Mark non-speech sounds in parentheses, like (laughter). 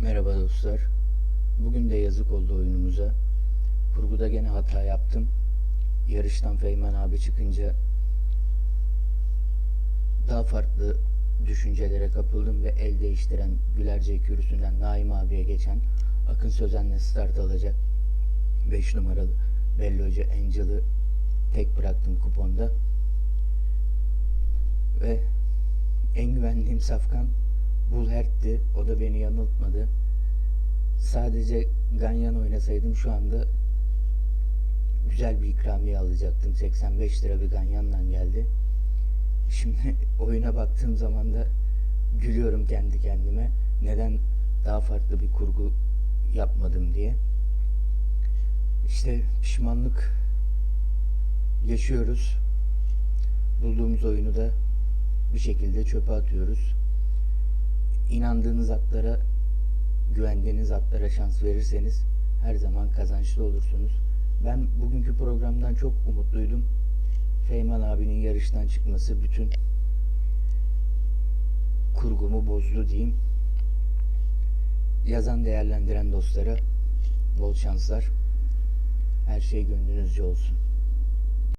Merhaba dostlar. Bugün de yazık oldu oyunumuza. Kurguda gene hata yaptım. Yarıştan Feyman abi çıkınca daha farklı düşüncelere kapıldım ve el değiştiren Gülerce kürsünden Naim abiye geçen Akın Sözen'le start alacak 5 numaralı Belli Hoca Angel'ı tek bıraktım kuponda. Ve en güvendiğim safkan Bulhert'ti. O da beni yanıltmadı. Sadece Ganyan oynasaydım şu anda güzel bir ikramiye alacaktım. 85 lira bir Ganyan'la geldi. Şimdi (laughs) oyuna baktığım zaman da gülüyorum kendi kendime. Neden daha farklı bir kurgu yapmadım diye. İşte pişmanlık yaşıyoruz. Bulduğumuz oyunu da bir şekilde çöpe atıyoruz. İnandığınız atlara, güvendiğiniz atlara şans verirseniz her zaman kazançlı olursunuz. Ben bugünkü programdan çok umutluydum. Feyman abinin yarıştan çıkması bütün kurgumu bozdu diyeyim. Yazan değerlendiren dostlara bol şanslar. Her şey gönlünüzce olsun.